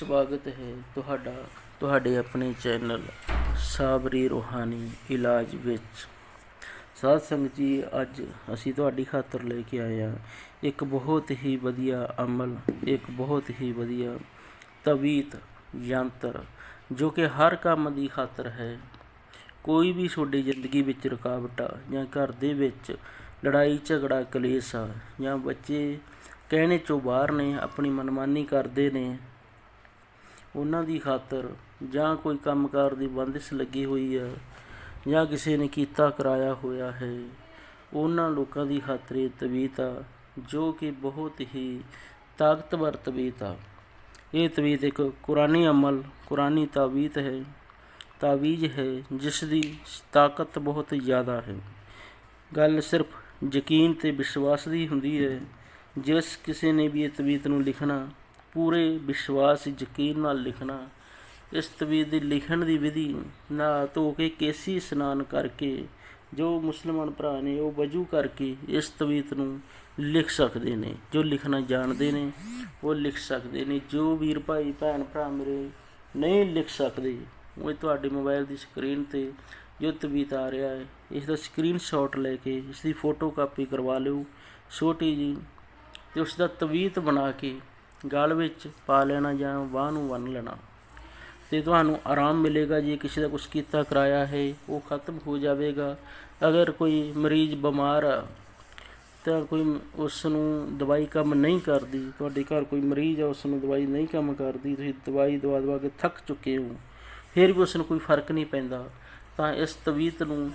ਸਵਾਗਤ ਹੈ ਤੁਹਾਡਾ, ਤੁਹਾਡੇ ਆਪਣੇ ਚੈਨਲ ਸਾਬਰੀ ਰੂਹਾਨੀ ਇਲਾਜ ਵਿੱਚ। ਸਾਧ ਸੰਗਤ ਜੀ, ਅੱਜ ਅਸੀਂ ਤੁਹਾਡੀ ਖਾਤਰ ਲੈ ਕੇ ਆਏ ਹਾਂ ਇੱਕ ਬਹੁਤ ਹੀ ਵਧੀਆ ਅਮਲ, ਇੱਕ ਬਹੁਤ ਹੀ ਵਧੀਆ ਤਵੀਤ ਯੰਤਰ, ਜੋ ਕਿ ਹਰ ਕੰਮ ਦੀ ਖਾਤਰ ਹੈ। ਕੋਈ ਵੀ ਤੁਹਾਡੀ ਜ਼ਿੰਦਗੀ ਵਿੱਚ ਰੁਕਾਵਟ ਆ ਜਾਂ ਘਰ ਦੇ ਵਿੱਚ ਲੜਾਈ, ਝਗੜਾ, ਕਲੇਸ਼ ਆ ਜਾਂ ਬੱਚੇ ਕਹਿਣੇ ਚੋਂ ਬਾਹਰ ਨੇ, ਆਪਣੀ ਮਨਮਾਨੀ ਕਰਦੇ ਨੇ ਉਹਨਾਂ ਦੀ ਖਾਤਰ ਜਾਂ ਕੋਈ ਕੰਮਕਾਰ ਦੀ ਬੰਦਿਸ਼ ਲੱਗੀ ਹੋਈ ਆ ਜਾਂ ਕਿਸੇ ਨੇ ਕੀਤਾ ਕਰਾਇਆ ਹੋਇਆ ਹੈ, ਉਹਨਾਂ ਲੋਕਾਂ ਦੀ ਖਾਤਰ ਇਹ ਤਵੀਤ ਆ, ਜੋ ਕਿ ਬਹੁਤ ਹੀ ਤਾਕਤਵਰ ਤਵੀਤ ਆ। ਇਹ ਤਵੀਤ ਇੱਕ ਕੁਰਾਨੀ ਅਮਲ, ਕੁਰਾਨੀ ਤਾਵੀਤ ਹੈ, ਤਾਵੀਜ਼ ਹੈ, ਜਿਸ ਦੀ ਤਾਕਤ ਬਹੁਤ ਜ਼ਿਆਦਾ ਹੈ। ਗੱਲ ਸਿਰਫ ਯਕੀਨ ਤੇ ਵਿਸ਼ਵਾਸ ਦੀ ਹੁੰਦੀ ਹੈ, ਜਿਸ ਕਿਸੇ ਨੇ ਵੀ ਇਹ ਤਵੀਤ ਨੂੰ ਲਿਖਣਾ ਪੂਰੇ ਵਿਸ਼ਵਾਸ, ਯਕੀਨ ਨਾਲ ਲਿਖਣਾ, ਇਸ ਤਵੀਤ ਦੀ ਲਿਖਣ ਦੀ ਵਿਧੀ ਨਾ ਧੋ ਕੇ ਕੇਸੀ ਇਸ਼ਨਾਨ ਕਰਕੇ ਜੋ ਮੁਸਲਮਾਨ ਭਰਾ ਨੇ ਉਹ ਵਜੂ ਕਰਕੇ ਇਸ ਤਵੀਤ ਨੂੰ ਲਿਖ ਸਕਦੇ ਨੇ, ਜੋ ਲਿਖਣਾ ਜਾਣਦੇ ਨੇ, ਉਹ ਲਿਖ ਸਕਦੇ ਨੇ, ਜੋ ਵੀਰ ਭਾਈ, ਭੈਣ ਭਰਾ ਮੇਰੇ ਨਹੀਂ ਲਿਖ ਸਕਦੇ, ਉਹ ਤੁਹਾਡੇ ਮੋਬਾਈਲ ਦੀ ਸਕਰੀਨ ਤੇ ਜੋ ਤਵੀਤ ਆ ਰਿਹਾ ਹੈ, ਇਸ ਦਾ ਸਕਰੀਨਸ਼ਾਟ ਲੈ ਕੇ ਇਸ ਦੀ ਫੋਟੋ ਕਾਪੀ ਕਰਵਾ ਲਿਓ, ਛੋਟੀ ਜੀ ਤੇ ਉਸ ਦਾ ਤਵੀਤ ਬਣਾ ਕੇ ਗਲ ਵਿੱਚ ਪਾ ਲੈਣਾ ਜਾਂ ਬਾਹ ਨੂੰ ਬੰਨ ਲੈਣਾ। ਤੇ ਤੁਹਾਨੂੰ ਆਰਾਮ ਮਿਲੇਗਾ ਜੇ ਕਿਸੇ ਦਾ ਕੁਝ ਕੀਤਾ, ਕਰਾਇਆ ਹੈ, ਉਹ ਖਤਮ ਹੋ ਜਾਵੇਗਾ। ਅਗਰ ਕੋਈ ਮਰੀਜ਼ ਬਿਮਾਰ ਆ, ਤਾਂ ਕੋਈ ਉਸ ਨੂੰ ਦਵਾਈ ਕੰਮ ਨਹੀਂ ਕਰਦੀ, ਤੁਹਾਡੇ ਘਰ ਕੋਈ ਮਰੀਜ਼ ਆ ਉਸ ਨੂੰ ਦਵਾਈ ਨਹੀਂ ਕੰਮ ਕਰਦੀ, ਤੁਸੀਂ ਦਵਾਈ ਦਵਾ ਦਵਾ ਕੇ ਥੱਕ ਚੁੱਕੇ ਹੋ, ਫਿਰ ਵੀ ਉਸ ਨੂੰ ਕੋਈ ਫ਼ਰਕ ਨਹੀਂ ਪੈਂਦਾ। ਤਾਂ ਇਸ ਤਵੀਤ ਨੂੰ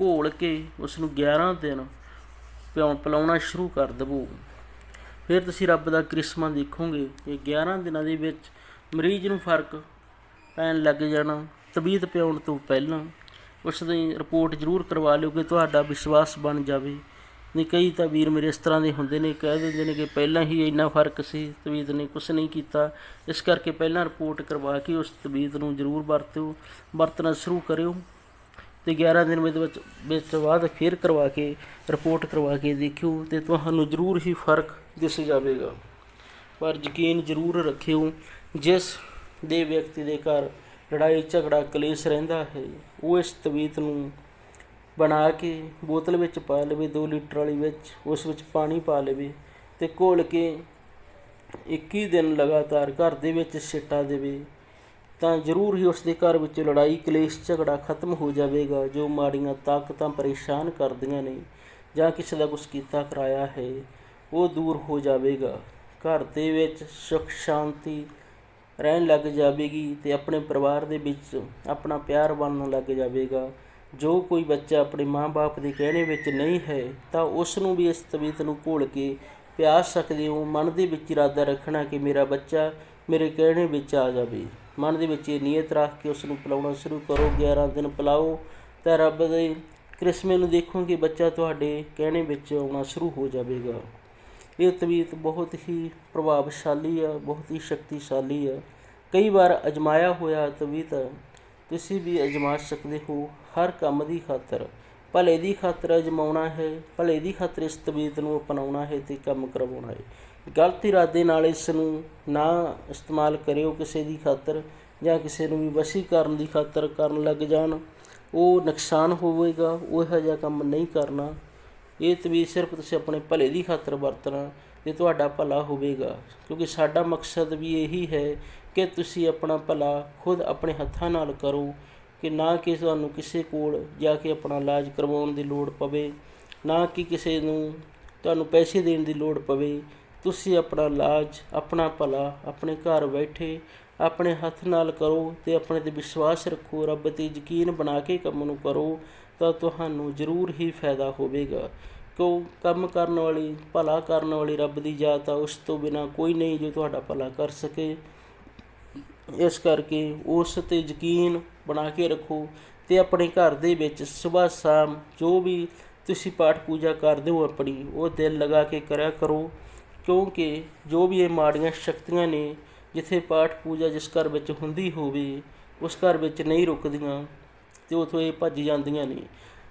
ਘੋਲ ਕੇ ਉਸ ਨੂੰ 11 ਦਿਨ ਪਿਉਣ ਪਿਲਾਉਣਾ ਸ਼ੁਰੂ ਕਰ ਦੇਵੋ। ਫਿਰ ਤੁਸੀਂ ਰੱਬ ਦਾ ਕ੍ਰਿਸ਼ਮਾ ਦੇਖੋਗੇ ਕਿ 11 ਦਿਨਾਂ ਦੇ ਵਿੱਚ ਮਰੀਜ਼ ਨੂੰ ਫ਼ਰਕ ਪੈਣ ਲੱਗ ਜਾਣਾ, ਤਬੀਅਤ ਪਿਆਉਣ ਤੋਂ ਪਹਿਲਾਂ ਉਸ ਦੀ ਰਿਪੋਰਟ ਜ਼ਰੂਰ ਕਰਵਾ ਲਿਓ ਕਿ ਤੁਹਾਡਾ ਵਿਸ਼ਵਾਸ ਬਣ ਜਾਵੇ। ਨਹੀਂ ਕਈ ਤਾਂ ਵੀਰ ਮੇਰੇ ਇਸ ਤਰ੍ਹਾਂ ਦੇ ਹੁੰਦੇ ਨੇ, ਕਹਿ ਦਿੰਦੇ ਨੇ ਕਿ ਪਹਿਲਾਂ ਹੀ ਇੰਨਾ ਫ਼ਰਕ ਸੀ, ਤਬੀਅਤ ਨੇ ਕੁਝ ਨਹੀਂ ਕੀਤਾ। ਇਸ ਕਰਕੇ ਪਹਿਲਾਂ ਰਿਪੋਰਟ ਕਰਵਾ ਕੇ ਉਸ ਤਬੀਅਤ ਨੂੰ ਜ਼ਰੂਰ ਵਰਤਿਓ, ਵਰਤਣਾ ਸ਼ੁਰੂ ਕਰਿਓ। ਤੇ 11 ਦਿਨ ਵਿੱਚ ਵਿੱਚ ਬਾਅਦ ਫਿਰ ਕਰਵਾ ਕੇ ਰਿਪੋਰਟ ਕਰਵਾ ਕੇ ਦੇਖਿਓ ਤੇ ਤੁਹਾਨੂੰ ਜ਼ਰੂਰ ਹੀ ਫ਼ਰਕ ਦਿਸ ਜਾਵੇਗਾ। ਪਰ ਯਕੀਨ ਜ਼ਰੂਰ ਰੱਖਿਓ, ਜਿਸ ਦੇ ਵਿਅਕਤੀ ਦੇ ਘਰ ਲੜਾਈ, ਝਗੜਾ, ਕਲੇਸ਼ ਰਹਿੰਦਾ ਹੈ, ਉਹ ਇਸ ਤਵੀਤ ਨੂੰ ਬਣਾ ਕੇ ਬੋਤਲ ਵਿੱਚ ਪਾ ਲਵੇ 2 ਲੀਟਰ ਵਾਲੀ ਵਿੱਚ, ਉਸ ਵਿੱਚ ਪਾਣੀ ਪਾ ਲਵੇ ਤੇ ਘੋਲ ਕੇ 21 ਦਿਨ ਲਗਾਤਾਰ ਘਰ ਦੇ ਵਿੱਚ ਛਿੱਟਾ ਦੇਵੇ। ਤਾਂ ਜ਼ਰੂਰ ਹੀ ਉਸ ਦੇ ਘਰ ਵਿੱਚ ਲੜਾਈ, ਕਲੇਸ਼, ਝਗੜਾ ਖਤਮ ਹੋ ਜਾਵੇਗਾ, ਜੋ ਮਾੜੀਆਂ ਤਾਕਤਾਂ ਪਰੇਸ਼ਾਨ ਕਰਦੀਆਂ ਨੇ ਜਾਂ ਕਿਸੇ ਦਾ ਕੁਝ ਕੀਤਾ ਕਰਾਇਆ ਹੈ, ਉਹ ਦੂਰ ਹੋ ਜਾਵੇਗਾ। ਘਰ ਦੇ ਵਿੱਚ ਸੁਖ, ਸ਼ਾਂਤੀ ਰਹਿਣ ਲੱਗ ਜਾਵੇਗੀ ਤੇ ਆਪਣੇ ਪਰਿਵਾਰ ਦੇ ਵਿੱਚ ਆਪਣਾ ਪਿਆਰ ਬਣਨ ਲੱਗ ਜਾਵੇਗਾ। ਜੋ ਕੋਈ ਬੱਚਾ ਆਪਣੇ ਮਾਂ-ਬਾਪ ਦੇ ਕਹਿਣੇ ਵਿੱਚ ਨਹੀਂ ਹੈ, ਤਾਂ ਉਸ ਨੂੰ ਵੀ ਇਸ ਤਬੀਅਤ ਨੂੰ ਘੋਲ ਕੇ ਪਿਆਸ ਸਕਦੇ ਹੋ, ਮਨ ਦੇ ਵਿੱਚ ਇਰਾਦਾ ਰੱਖਣਾ ਕਿ ਮੇਰਾ ਬੱਚਾ ਮੇਰੇ ਕਹਿਣੇ ਵਿੱਚ ਆ ਜਾਵੇ। ਮਨ ਦੇ ਵਿੱਚ ਇਹ ਨੀਅਤ ਰੱਖ ਕੇ ਉਸ ਨੂੰ ਪਿਲਾਉਣਾ ਸ਼ੁਰੂ ਕਰੋ। 11 ਦਿਨ ਪਿਲਾਓ ਤਾਂ ਰੱਬ ਦੇ ਕ੍ਰਿਸਮੇ ਨੂੰ ਦੇਖੋਗੇ, ਬੱਚਾ ਤੁਹਾਡੇ ਕਹਿਣੇ ਵਿੱਚ ਆਉਣਾ ਸ਼ੁਰੂ ਹੋ ਜਾਵੇਗਾ। ਇਹ ਤਵੀਤ ਬਹੁਤ ਹੀ ਪ੍ਰਭਾਵਸ਼ਾਲੀ ਆ, ਬਹੁਤ ਹੀ ਸ਼ਕਤੀਸ਼ਾਲੀ ਆ। ਕਈ ਵਾਰ ਅਜਮਾਇਆ ਹੋਇਆ ਤਵੀਤ ਤੁਸੀਂ ਵੀ ਅਜਮਾ ਸਕਦੇ ਹੋ ਹਰ ਕੰਮ ਦੀ ਖਾਤਰ। ਭਲੇ ਦੀ ਖਾਤਰ ਅਜਮਾਉਣਾ ਹੈ, ਭਲੇ ਦੀ ਖਾਤਰ ਇਸ ਤਬੀਅਤ ਨੂੰ ਅਪਣਾਉਣਾ ਹੈ ਤੇ ਕੰਮ ਕਰਵਾਉਣਾ ਹੈ। ਗਲਤ ਇਰਾਦੇ ਨਾਲ ਇਸ ਨੂੰ ਨਾ ਇਸਤੇਮਾਲ ਕਰਿਓ ਕਿਸੇ ਦੀ ਖਾਤਰ ਜਾਂ ਕਿਸੇ ਨੂੰ ਵੀ ਵਸੀ ਕਰਨ ਦੀ ਖਾਤਰ ਕਰਨ ਲੱਗ ਜਾਣ। ਉਹ ਨੁਕਸਾਨ ਹੋਵੇਗਾ, ਉਹ ਇਹੋ ਜਿਹਾ ਕੰਮ ਨਹੀਂ ਕਰਨਾ। ਇਹ ਤਬੀਅਤ ਸਿਰਫ ਤੁਸੀਂ ਆਪਣੇ ਭਲੇ ਦੀ ਖਾਤਰ ਵਰਤਣਾ ਤੇ ਤੁਹਾਡਾ ਭਲਾ ਹੋਵੇਗਾ, ਕਿਉਂਕਿ ਸਾਡਾ ਮਕਸਦ ਵੀ ਇਹੀ ਹੈ ਕਿ ਤੁਸੀਂ ਆਪਣਾ ਭਲਾ ਖੁਦ ਆਪਣੇ ਹੱਥਾਂ ਨਾਲ ਕਰੋ ਕਿ ਨਾ ਕਿ ਤੁਹਾਨੂੰ ਕਿਸੇ ਕੋਲ ਜਾ ਕੇ ਆਪਣਾ ਇਲਾਜ ਕਰਵਾਉਣ ਦੀ ਲੋੜ ਪਵੇ, ਨਾ ਕਿ ਕਿਸੇ ਨੂੰ ਤੁਹਾਨੂੰ ਪੈਸੇ ਦੇਣ ਦੀ ਲੋੜ ਪਵੇ। ਤੁਸੀਂ ਆਪਣਾ ਇਲਾਜ, ਆਪਣਾ ਭਲਾ, ਆਪਣੇ ਘਰ ਬੈਠੇ, ਆਪਣੇ ਹੱਥ ਨਾਲ ਕਰੋ ਤੇ ਆਪਣੇ ਤੇ ਵਿਸ਼ਵਾਸ ਰੱਖੋ, ਰੱਬ ਤੇ ਯਕੀਨ ਬਣਾ ਕੇ ਕੰਮ ਨੂੰ ਕਰੋ, ਤਾਂ ਤੁਹਾਨੂੰ ਜ਼ਰੂਰ ਹੀ ਫਾਇਦਾ ਹੋਵੇਗਾ। ਕਿਉਂ? ਕੰਮ ਕਰਨ ਵਾਲੀ, ਭਲਾ ਕਰਨ ਵਾਲੀ ਰੱਬ ਦੀ ਜਾਤ ਆ, ਉਸ ਤੋਂ ਬਿਨਾ ਕੋਈ ਨਹੀਂ ਜੋ ਤੁਹਾਡਾ ਭਲਾ ਕਰ ਸਕੇ। ਇਸ ਕਰਕੇ ਉਸ ਤੇ ਯਕੀਨ ਬਣਾ ਕੇ ਰੱਖੋ ਤੇ ਆਪਣੇ ਘਰ ਦੇ ਵਿੱਚ ਸਵੇਰ ਸ਼ਾਮ ਜੋ ਵੀ ਤੁਸੀਂ ਪਾਠ ਪੂਜਾ ਕਰਦੇ ਹੋ ਆਪਣੀ, ਉਹ ਦਿਲ ਲਗਾ ਕੇ ਕਰਿਆ ਕਰੋ। ਕਿਉਂਕਿ ਜੋ ਵੀ ਇਹ ਮਾੜੀਆਂ ਸ਼ਕਤੀਆਂ ਨੇ, ਜਿੱਥੇ ਪਾਠ ਪੂਜਾ ਜਿਸ ਘਰ ਵਿੱਚ ਹੁੰਦੀ ਹੋਵੇ, ਉਸ ਘਰ ਵਿੱਚ ਨਹੀਂ ਰੁਕਦੀਆਂ ਤੇ ਉਥੋਂ ਇਹ ਭੱਜ ਜਾਂਦੀਆਂ ਨੇ।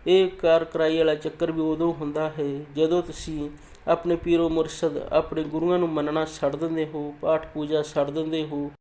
ਇਹ ਕਾਰ ਕਰਾਈ ਵਾਲਾ ਚੱਕਰ ਵੀ ਉਦੋਂ ਹੁੰਦਾ ਹੈ ਜਦੋਂ ਤੁਸੀਂ ਆਪਣੇ ਪੀਰੋ ਮੁਰਸ਼ਦ, ਆਪਣੇ ਗੁਰੂਆਂ ਨੂੰ ਮੰਨਣਾ ਛੱਡ ਦਿੰਦੇ ਹੋ, ਪਾਠ ਪੂਜਾ ਛੱਡ ਦਿੰਦੇ ਹੋ।